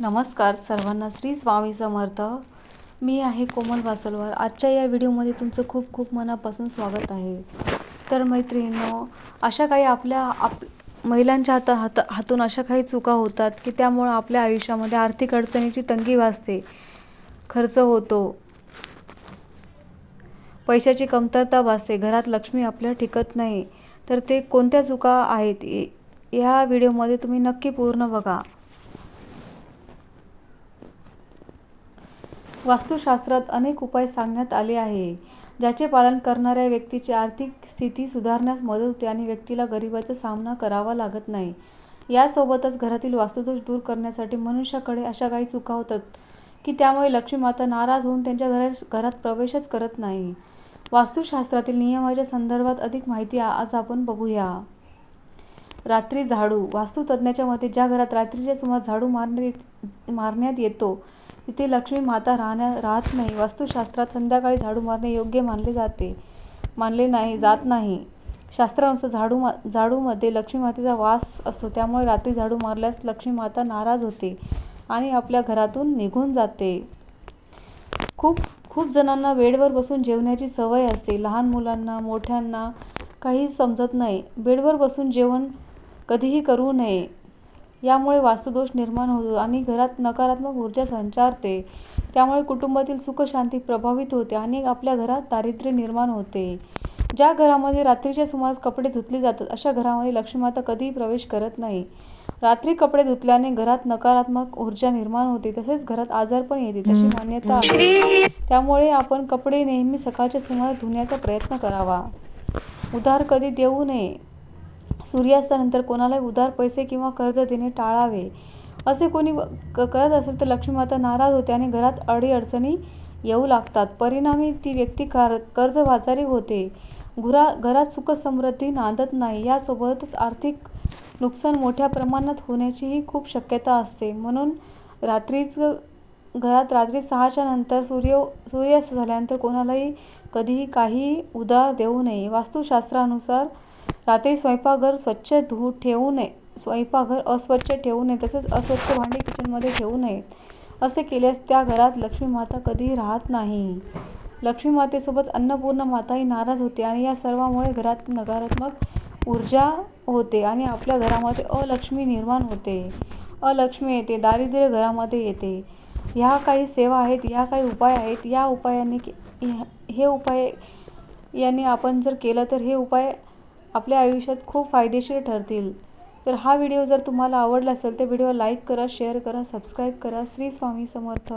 नमस्कार सर्वांना श्री स्वामी समर्थ. मी आहे कोमल वासलवार. आजच्या या व्हिडिओमध्ये तुमचं खूप खूप मनापासून स्वागत आहे. तर मैत्रिणींनो अशा काही आपल्या आप महिलांच्या हाता हात हातून अशा काही चुका होतात की त्यामुळं आपल्या आयुष्यामध्ये आर्थिक अडचणीची तंगी वाजते. खर्च होतो. पैशाची कमतरता भासते. घरात लक्ष्मी आपल्या टिकत नाही. तर ते कोणत्या चुका आहेत? ह्या व्हिडिओमध्ये तुम्ही नक्की पूर्ण बघा. वास्तुशास्त्रात अनेक उपाय सांगण्यात आले आहे ज्याचे पालन करणाऱ्या व्यक्तीची आर्थिक स्थिती सुधारण्यास मदत होते आणि व्यक्तीला गरिबीचा सामना करावा लागत नाही. यासोबतच घरातील वास्तुदोष दूर करण्यासाठी मनुष्याकडे अशा काही चुका होतात की त्यामुळे लक्ष्मी माता नाराज होऊन त्यांच्या घरात घरात प्रवेशच करत नाही. वास्तुशास्त्रातील नियमाच्या संदर्भात अधिक माहिती आज आपण बघूया. रात्री झाडू वास्तुतज्ञाच्या मते ज्या घरात रात्रीच्या सुमारास झाडू मारण्यात मारण्यात येतो तिथे लक्ष्मी माता राहण्या राहत नाही. वास्तुशास्त्रात संध्याकाळी झाडू मारणे योग्य मानले जाते. मानले नाही जात नाही. शास्त्रानुसार झाडू मा झाडूमध्ये लक्ष्मी मातेचा वास असतो. त्यामुळे रात्री झाडू मारल्यास लक्ष्मी माता नाराज होते आणि आपल्या घरातून निघून जाते. खूप खूप जणांना बेडवर बसून जेवण्याची सवय असते. लहान मुलांना मोठ्यांना काही समजत नाही. बेडवर बसून जेवण कधीही करू नये. यामुळे वास्तुदोष निर्माण होतो आणि घरात नकारात्मक ऊर्जा संचारते. त्यामुळे कुटुंबातील सुखशांती प्रभावित होते आणि आपल्या घरात दारिद्र्य निर्माण होते. ज्या घरामध्ये रात्रीच्या सुमारास कपडे धुतले जातात अशा घरामध्ये लक्ष्मीमाता कधीही प्रवेश करत नाही. रात्री कपडे धुतल्याने घरात नकारात्मक ऊर्जा निर्माण होते तसेच घरात आजार पण येते तशी मान्यता आहे. त्यामुळे आपण कपडे नेहमी सकाळच्या सुमारास धुण्याचा प्रयत्न करावा. उधार कधी देऊ नये? सूर्यास्तानंतर कोणालाही उधार पैसे किंवा कर्ज देणे टाळावे. असे कोणी करत असेल तर लक्ष्मीमाता नाराज होते आणि घरात अडीअडचणी येऊ लागतात. परिणामी ती व्यक्ती कार कर्जबाजारी होते. घुरा घरात सुखसमृद्धी नांदत नाही. यासोबतच आर्थिक नुकसान मोठ्या प्रमाणात होण्याचीही खूप शक्यता असते. म्हणून रात्रीच घरात रात्री सहाच्या नंतर सूर्य सूर्यास्त झाल्यानंतर कोणालाही कधीही काही उधार देऊ नये. वास्तुशास्त्रानुसार रात्री स्वयंपाकघर स्वच्छ धूत ठेवू नये. स्वयंपाकघर अस्वच्छ ठेवू नये तसेच अस्वच्छ भांडी किचनमध्ये ठेवू नयेत असे केल्यास त्या घरात लक्ष्मी माता कधीही राहत नाही. लक्ष्मी मातेसोबत अन्नपूर्णा माताही नाराज होते आणि या सर्वामुळे घरात नकारात्मक ऊर्जा होते आणि आपल्या घरामध्ये अलक्ष्मी निर्माण होते. अलक्ष्मी येते दारिद्र्य घरामध्ये येते. ह्या काही सेवा आहेत ह्या काही उपाय आहेत. या उपायांनी हे उपाय यांनी आपण जर केलं तर हे उपाय आपल्या आयुष्यात खूप फायदेशीर ठरतील. तर हा व्हिडिओ जर तुम्हाला आवडला असेल तर व्हिडिओ लाईक करा शेअर करा सबस्क्राईब करा. श्री स्वामी समर्थ.